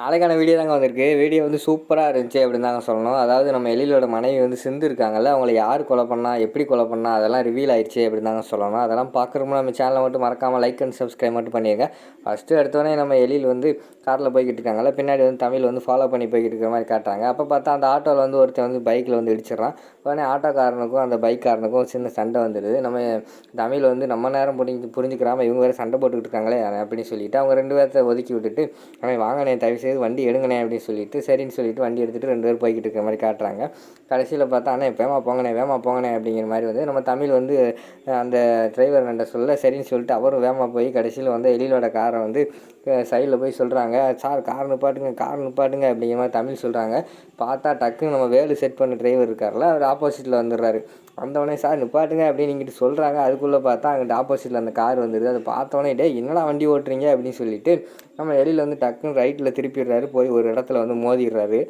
நாளைக்கான வீடியோ தாங்க வந்திருக்கு. வீடியோ வந்து சூப்பராக இருந்துச்சு அப்படின்னு தாங்க சொல்லணும். அதாவது நம்ம எழிலோட மனைவி வந்து சிந்து இருக்காங்கல்ல அவங்கள யார் கொலை பண்ணால் எப்படி கொலை பண்ணா அதெல்லாம் ரிவீல் ஆயிடுச்சு அப்படின்னு தாங்க சொல்லணும். அதெல்லாம் பார்க்குறோம்னா நம்ம சேனலை மட்டும் மறக்காமல் லைக் அண்ட் சப்ஸ்கிரைப் மட்டும் பண்ணிடுங்க ஃபஸ்ட்டு எடுத்தோடனே நம்ம எழில் வந்து காரில் போய்கிட்டு இருக்காங்கல்ல பின்னாடி வந்து தமிழ் வந்து ஃபாலோ பண்ணி போய்கிட்டு இருக்கிற மாதிரி காட்டுறாங்க. அப்போ பார்த்தா அந்த ஆட்டோவில் வந்து ஒருத்தன் வந்து பைக்கில் வந்து இடிச்சிடறான். உடனே ஆட்டோக்காரனுக்கும் அந்த பைக்காரனுக்கும் சின்ன சண்டை வந்துடுது. நம்ம தமிழ் வந்து நம்ம நேரம் புரிஞ்சு புரிஞ்சுக்கிறாமல் இவங்க வேறு சண்டை போட்டுக்கிட்டு இருக்காங்களே அப்படின்னு சொல்லிட்டு அவங்க ரெண்டு பேர்த்த ஒதுக்கி விட்டுட்டு அவன் வாங்கினேன் தயவு வண்டி எடுங்கண்ணே அப்படின்னு சொல்லிட்டு சரின்னு சொல்லிட்டு வண்டி எடுத்துகிட்டு ரெண்டு பேர் போய்கிட்டு இருக்கிற மாதிரி காட்டுறாங்க. கடைசியில் பார்த்தா அண்ணே வேமா போங்கண்ணே வேமா போங்கண்ணே அப்படிங்கிற மாதிரி வந்து நம்ம தமிழ் வந்து அந்த டிரைவர் நண்ட சொல்ல சரின்னு சொல்லிட்டு அவரும் வேமா போய் கடைசியில் வந்து எழிலோட காரை வந்து சைடில் போய் சொல்கிறாங்க சார் கார் நிப்பாட்டுங்க கார் நிப்பாட்டுங்க அப்படிங்கிற மாதிரி தமிழ் சொல்கிறாங்க பார்த்தா டக்குன்னு நம்ம வேலு செட் பண்ண டிரைவர் இருக்கார்ல அவர் ஆப்போசிட்டில் வந்துடுறாரு. வந்தவொடனே சார் நிப்பாட்டுங்க அப்படின்னு இங்கிட்டு சொல்கிறாங்க அதுக்குள்ளே பார்த்தா அங்கிட்ட ஆப்போசிட்டில் அந்த கார் வந்துடுது அதை பார்த்தோன்னே டே என்னடா வண்டி ஓட்டுறீங்க? அப்படின்னு சொல்லிட்டு நம்ம எழில் வந்து டக்குன்னு ரைட்டில் திருப்பிடுறாரு போய் ஒரு இடத்துல வந்து மோதிடுறாரு.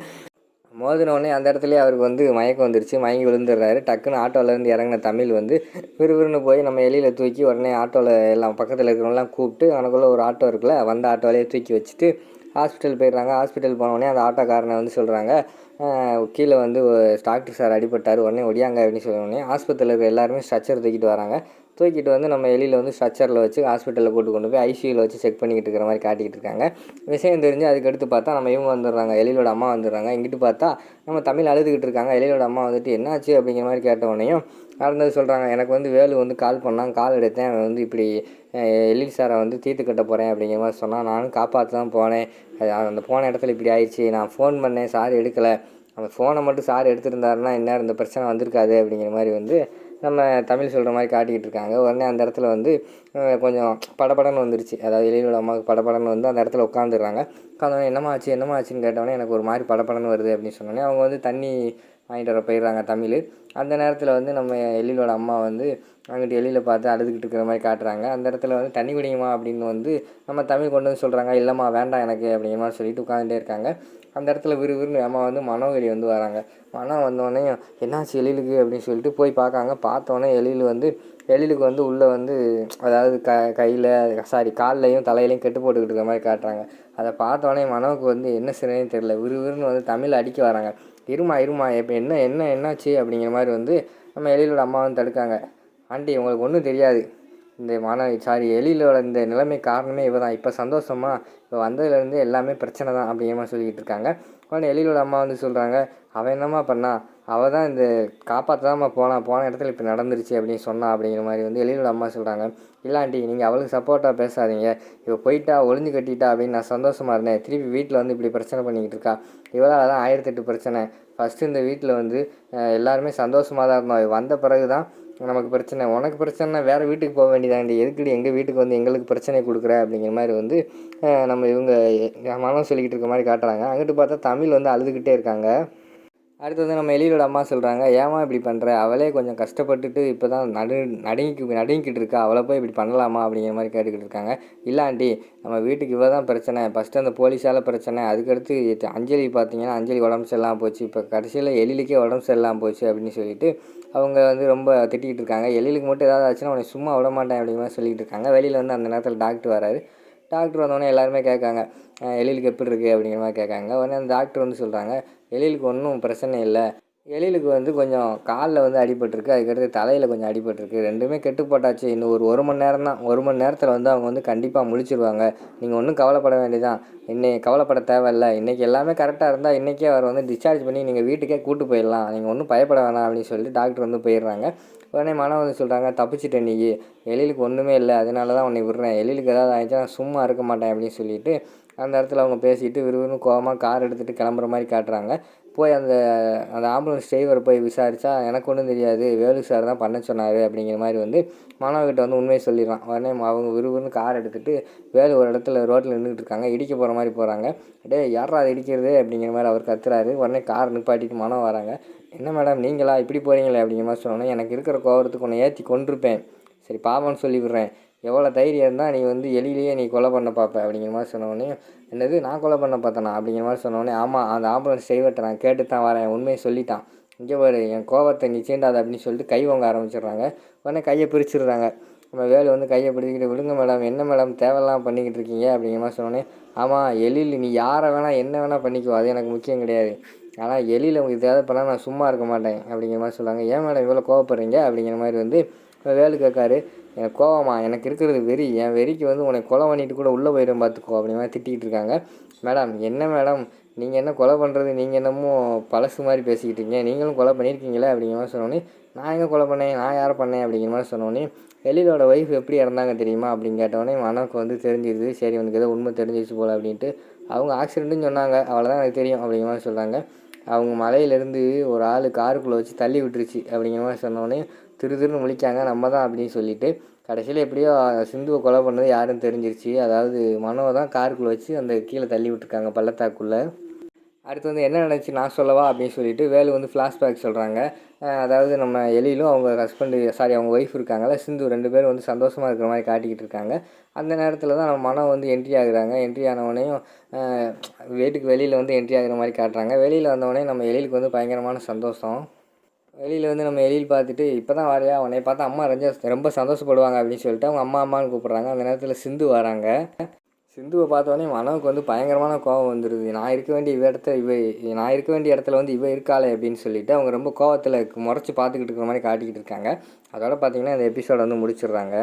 மோதின உடனே அந்த இடத்துலேயே அவருக்கு வந்து மயக்கம் வந்துருச்சு. மயங்கி விழுந்துடுறாரு. டக்குன்னு ஆட்டோவிலேருந்து இறங்கின தமிழ் வந்து விறுவிறுன்னு போய் நம்ம எலியில் தூக்கி உடனே ஆட்டோவில் எல்லாம் பக்கத்தில் இருக்கிறவங்களாம் கூப்பிட்டு அவனுக்குள்ளே ஒரு ஆட்டோ இருக்குல்ல வந்த ஆட்டோவிலே தூக்கி வச்சுட்டு ஹாஸ்பிட்டல் போயிடுறாங்க. ஹாஸ்பிட்டல் போனோடனே அந்த ஆட்டோக்காரனை வந்து சொல்கிறாங்க கீழே வந்து டாக்டர் சார் அடிபட்டார் உடனே ஒடியாங்க அப்படின்னு சொன்ன உடனே ஆஸ்பத்திரியில் இருக்கிற எல்லாருமே ஸ்ட்ரச்சர் தூக்கிட்டு வராங்க. தூக்கிட்டு வந்து நம்ம எலியில் வந்து ஸ்ட்ரக்சரில் வச்சு ஹாஸ்பிட்டலில் கூட்டு கொண்டு போய் ஐசியூவில் வச்சு செக் பண்ணிக்கிட்டு இருக்கிற மாதிரி காட்டிக்கிட்டு இருக்காங்க. விஷயம் தெரிஞ்சு அதுக்கடுத்து பார்த்தா நம்ம இவங்க வந்துடுறாங்க எலியோட அம்மா வந்துடுறாங்க. இங்கிட்டு பார்த்தா நம்ம தமிழ் அழுதுகிட்டு இருக்காங்க. எலியோட அம்மா வந்துட்டு என்னாச்சு? அப்படிங்கிற மாதிரி கேட்டவொடனையும் நடந்தது சொல்கிறாங்க எனக்கு வந்து வேலு வந்து கால் பண்ணான் கால் எடுத்தேன். அவன் வந்து இப்படி அஹ், எழில் சாரை வந்து தீர்த்து கட்ட போகிறேன் அப்படிங்கிற மாதிரி சொன்னால் நானும் காப்பாற்ற தான் போனேன். அது அந்த போன இடத்துல இப்படி ஆயிடுச்சு. நான் ஃபோன் பண்ணேன் சார் எடுக்கலை. அந்த ஃபோனை மட்டும் சார் எடுத்திருந்தாருன்னா இந்நேரம் இந்த பிரச்சனை வந்திருக்காது அப்படிங்கிற மாதிரி வந்து நம்ம தமிழ் சொல்கிற மாதிரி காட்டிக்கிட்டு இருக்காங்க. உடனே அந்த இடத்துல வந்து கொஞ்சம் படபடன்னு வந்துருச்சு. அதாவது எழிலோட அம்மாவுக்கு படபடன்னு வந்து அந்த இடத்துல உட்காந்துடுறாங்க உட்காந்தோடனே என்னம்மா ஆச்சு என்னம்மா ஆச்சுன்னு கேட்டோடனே எனக்கு ஒரு மாதிரி படபடன்னு வருது அப்படின்னு சொன்னோடனே அவங்க வந்து தண்ணி வாங்கிட்டு வர போயிடுறாங்க தமிழ். அந்த நேரத்தில் வந்து நம்ம எழிலோட அம்மா வந்து அங்கிட்டு எழில பார்த்து அழுதுகிட்டு இருக்கிற மாதிரி காட்டுறாங்க. அந்த இடத்துல வந்து தண்ணி குடிங்கம்மா அப்படின்னு வந்து நம்ம தமிழ் கொண்டு வந்து சொல்கிறாங்க இல்லைம்மா வேண்டாம் எனக்கு அப்படிங்கிற மாதிரி சொல்லிட்டு உட்காந்துட்டே இருக்காங்க. அந்த இடத்துல விறுவிறுன்னு அம்மா வந்து மனோவெளி வந்து வராங்க. மனம் வந்தோடனே என்னாச்சு எழிலுக்கு? அப்படின்னு சொல்லிட்டு போய் பார்க்காங்க. பார்த்தோன்னே எழில் வந்து எழிலுக்கு வந்து உள்ளே வந்து அதாவது க கையில் சாரி கால்லையும் தலையிலையும் கெட்டு போட்டுக்கிட்டு இருக்கிற மாதிரி காட்டுறாங்க. அதை பார்த்தோன்னே மனோவுக்கு வந்து என்ன செய்யணும்னு தெரியல. விறுவிறுன்னு வந்து தமிழ் அடிக்க வராங்க. இருமா இருமா இப்போ என்ன என்ன என்னாச்சு அப்படிங்கிற மாதிரி வந்து நம்ம எழிலோட அம்மா வந்து தடுக்காங்க. ஆண்டி உங்களுக்கு ஒன்றும் தெரியாது. இந்த மன சாரி எழிலோட இந்த நிலைமை காரணமே இவ தான் இப்போ சந்தோஷமா இப்போ வந்ததுலேருந்து எல்லாமே பிரச்சனை தான் அப்படிங்கிற மாதிரி சொல்லிக்கிட்டு இருக்காங்க. உடனே எழிலோட அம்மா வந்து சொல்கிறாங்க அவன் என்னம்மா பண்ணா? அவள் தான் இந்த காப்பாற்றாம போனான் போன இடத்துல இப்போ நடந்துருச்சு அப்படின்னு சொன்னா அப்படிங்கிற மாதிரி வந்து எழிலோட அம்மா சொல்கிறாங்க இல்லாண்டி நீங்கள் அவளுக்கு சப்போர்ட்டாக பேசாதீங்க. இவள் போயிட்டா ஒளிஞ்சு கட்டிட்டா அப்படின்னு நான் சந்தோஷமாக இருந்தேன். திருப்பி வீட்டில் வந்து இப்படி பிரச்சனை பண்ணிக்கிட்டு இருக்கா. இவளால் தான் ஆயிரத்தெட்டு பிரச்சனை. ஃபஸ்ட்டு இந்த வீட்டில் வந்து எல்லாருமே சந்தோஷமாக தான் இருந்தோம். வந்த பிறகு தான் நமக்கு பிரச்சனை. உனக்கு பிரச்சனைனா வேறு வீட்டுக்கு போக வேண்டியதாண்டி. எதுக்குடி எங்கள் வீட்டுக்கு வந்து எங்களுக்கு பிரச்சனை கொடுக்குற அப்படிங்கிற மாதிரி வந்து நம்ம இவங்க மனம் சொல்லிக்கிட்டு இருக்க மாதிரி காட்டுறாங்க. அங்கிட்டு பார்த்தா தமிழ் வந்து அழுதுகிட்டே இருக்காங்க. அடுத்தது வந்து நம்ம எலியோட அம்மா சொல்கிறாங்க ஏமா இப்படி பண்ணுற அவளே கொஞ்சம் கஷ்டப்பட்டுட்டு இப்போ தான் நடு நடுங்கி நடுங்கிக்கிட்டு இருக்கா அவளை போய் இப்படி பண்ணலாமா? அப்படிங்கிற மாதிரி கேட்டுக்கிட்டு இருக்காங்க. இல்லாண்டி நம்ம வீட்டுக்கு இவ்வளோ தான் பிரச்சனை. ஃபஸ்ட்டு அந்த போலீஸால் பிரச்சனை. அதுக்கடுத்து அஞ்சலி பார்த்தீங்கன்னா அஞ்சலி உடம்பு சரியில்லாமல் போச்சு. இப்போ கடைசியில் எழிலுக்கே உடம்பு சரியில்லாமல் போச்சு அப்படின்னு சொல்லிட்டு அவங்க வந்து ரொம்ப திட்டிகிட்டு இருக்காங்க. எழிலுக்கு மட்டும் ஏதாவது ஆச்சுன்னா உன்னை சும்மா விட மாட்டேன் அப்படிங்கிற மாதிரி சொல்லிகிட்டு இருக்காங்க. வெளியில் வந்து அந்த நேரத்தில் டாக்டர் வராரு. டாக்டர் வந்தோடனே எல்லாருமே கேட்காங்க எழிலுக்கு எப்படி இருக்குது அப்படிங்கிற மாதிரி கேட்காங்க. உடனே அந்த டாக்டர் வந்து சொல்கிறாங்க எழிலுக்கு ஒன்றும் பிரச்சனை இல்லை. எழிலுக்கு வந்து கொஞ்சம் காலில் வந்து அடிபட்டிருக்கு. அதுக்கடுத்து தலையில் கொஞ்சம் அடிபட்டிருக்கு. ரெண்டுமே கெட்டு போட்டாச்சு. இன்னும் ஒரு ஒரு மணி நேரம் தான். ஒரு மணி நேரத்தில் வந்து அவங்க வந்து கண்டிப்பாக முடிச்சிருவாங்க நீங்கள் ஒன்றும் கவலைப்பட வேண்டியதான் இன்னை கவலைப்பட தேவையில்ல. இன்றைக்கி எல்லாமே கரெக்டாக இருந்தால் இன்றைக்கே அவர் வந்து டிஸ்சார்ஜ் பண்ணி நீங்கள் வீட்டுக்கே கூட்டு போயிடலாம். நீங்கள் ஒன்றும் பயப்பட வேணாம் அப்படின்னு சொல்லிட்டு டாக்டர் வந்து போயிடுறாங்க. உடனே மனம் சொல்கிறாங்க தப்பிச்சிட்டேன் நீ எழிலுக்கு ஒன்றுமே இல்லை அதனால தான் உன்னை விடுறேன். எழிலுக்கு ஏதாவது ஆயிடுச்சா நான் சும்மா இருக்க மாட்டேன் அப்படின்னு சொல்லிட்டு அந்த இடத்துல அவங்க பேசிட்டு விறுவிறுன்னு கோவமாக கார் எடுத்துகிட்டு கிளம்புற மாதிரி காட்டுறாங்க. போய் அந்த அந்த ஆம்புலன்ஸ் டிரைவரை போய் விசாரித்தா எனக்கு ஒன்றும் தெரியாது. வேலு சார் தான் பண்ண சொன்னார் அப்படிங்கிற மாதிரி வந்து மாணவர்கிட்ட வந்து உண்மையை சொல்லிடுறான். உடனே அவங்க விறுவிறுன்னு கார் எடுத்துகிட்டு வேலு ஒரு இடத்துல ரோட்டில் நின்றுட்டு இருக்காங்க. இடிக்க போகிற மாதிரி போகிறாங்க டேய் யாரா அதை இடிக்கிறது? அப்படிங்கிற மாதிரி அவர் கத்துறாரு. உடனே கார் நிப்பாட்டிட்டு மனம் வராங்க. என்ன மேடம் நீங்களா? இப்படி போகிறீங்களே அப்படிங்கிற மாதிரி சொன்னோன்னே எனக்கு இருக்கிற கோவத்துக்கு ஒன்று ஏற்றி கொண்டிருப்பேன் சரி பாவம்னு சொல்லி விடுறேன் எவ்வளோ தைரியம் இருந்தால் நீ வந்து எலியிலேயே நீ கொலை பண்ண பார்ப்ப அப்படிங்கிற மாதிரி சொன்னோடனே என்னது நான் கொலை பண்ண பார்த்தேனா அப்படிங்கிற மாதிரி சொன்னோடனே ஆமாம் அந்த ஆம்புலன்ஸ் செய்வட்ட நான் கேட்டு தான் வரேன் உண்மையை சொல்லிட்டான். இங்கே பாரு என் கோவத்தை நீ சேண்டாத அப்படின்னு சொல்லிட்டு கை வாங்க ஆரம்பிச்சிடுறாங்க. உடனே கையை பிரிச்சிடுறாங்க. நம்ம வேலு வந்து கையை பிடிச்சிக்கிட்டு விடுங்க மேடம் என்ன மேடம் தேவையில்லாம் பண்ணிக்கிட்டு இருக்கீங்க? அப்படிங்கிற மாதிரி சொன்னோன்னே ஆமாம் எழில் நீ யாரை வேணால் என்ன வேணால் பண்ணிக்கோ அது எனக்கு முக்கியம் கிடையாது. ஆனால் எலியில் உங்களுக்கு தேவைப்படலாம் நான் சும்மா இருக்க மாட்டேன். அப்படிங்கிற மாதிரி சொல்லுவாங்க. ஏன் மேடம் இவ்வளோ கோவப்படுறீங்க? அப்படிங்கிற மாதிரி வந்து வேலு கேட்காரு. எனக்கு கோவமா எனக்கு இருக்கிறது வெறி. என் வெறிக்கு வந்து உன்னை கொலை பண்ணிட்டு கூட உள்ளே போயிடும் பார்த்துக்கோ அப்படிங்கிற மாதிரி திட்டிகிட்டு இருக்காங்க. மேடம் என்ன மேடம்? நீங்கள் என்ன கொலை பண்ணுறது நீங்கள் என்னமோ பழசு மாதிரி பேசிக்கிட்டு இருக்கீங்க. நீங்களும் கொலை பண்ணியிருக்கீங்களே அப்படிங்கிற மாதிரி சொன்னோன்னே நான் எங்கே கொலை பண்ணேன்? நான் யாரை பண்ணேன்? அப்படிங்கிற மாதிரி சொன்னோன்னே வெளியிலோட ஒய்ஃப் எப்படி இறந்தாங்க தெரியுமா? அப்படின்னு கேட்டோடனே மனோக்கு வந்து தெரிஞ்சிருது. சரி உனக்கு ஏதோ உண்மை தெரிஞ்சிருச்சு போல் அப்படின்ட்டு அவங்க ஆக்சிடென்ட்னு சொன்னாங்க. அவ்வளோதான் எனக்கு தெரியும் அப்படிங்கிற மாதிரி சொல்கிறாங்க அவங்க மலையிலேருந்து ஒரு ஆள் காருக்குள்ளே வச்சு தள்ளி விட்டுருச்சு அப்படிங்கிற மாதிரி சொன்னோடனே திரு திருன்னு முழிக்காங்க நம்ம தான் அப்படின்னு சொல்லிட்டு. கடைசியில் எப்படியோ சிந்துவை கொலை பண்ணது யாருன்னு தெரிஞ்சிருச்சு. அதாவது மனோவை தான் காருக்குள்ளே வச்சு அந்த கீழே தள்ளி விட்டுருக்காங்க பள்ளத்தாக்குள்ளே. அடுத்து வந்து என்ன நினச்சி நான் சொல்லவா அப்படின்னு சொல்லிட்டு வேலு வந்து ஃப்ளாஷ்பேக் சொல்கிறாங்க அதாவது நம்ம எலியிலும் அவங்க ஹஸ்பண்டு சாரி அவங்க ஒய்ஃப் இருக்காங்கல்ல சிந்து ரெண்டு பேரும் வந்து சந்தோஷமாக இருக்கிற மாதிரி காட்டிக்கிட்டு இருக்காங்க. அந்த நேரத்தில் தான் நம்ம மனம் வந்து என்ட்ரி ஆகுறாங்க. என்ட்ரி ஆனவனையும் வீட்டுக்கு வெளியில் வந்து என்ட்ரி ஆகிற மாதிரி காட்டுறாங்க. வெளியில் வந்தவொடனே நம்ம எழிலுக்கு வந்து பயங்கரமான சந்தோஷம். வெளியில் வந்து நம்ம எழில் பார்த்துட்டு இப்போ தான் வரையா உன்னை பார்த்தா அம்மா ரொம்ப ரொம்ப சந்தோஷப்படுவாங்க அப்படின்னு சொல்லிட்டு அவங்க அம்மா அம்மான்னு கூப்பிட்றாங்க. அந்த நேரத்தில் சிந்து வராங்க. சிந்துவை பார்த்தோன்னே மனோவுக்கு வந்து பயங்கரமான கோவம் வந்துடுது நான் இருக்க வேண்டிய இவ இடத்த இவ நான் இருக்க வேண்டிய இடத்துல வந்து இவ இருக்காளே அப்படின்னு சொல்லிட்டு அவங்க ரொம்ப கோவத்தில் முறைச்சி பார்த்துக்கிட்டு இருக்கிற மாதிரி காட்டிக்கிட்டு இருக்காங்க. அதோட பார்த்தீங்கன்னா இந்த எபிசோட வந்து முடிச்சிடுறாங்க.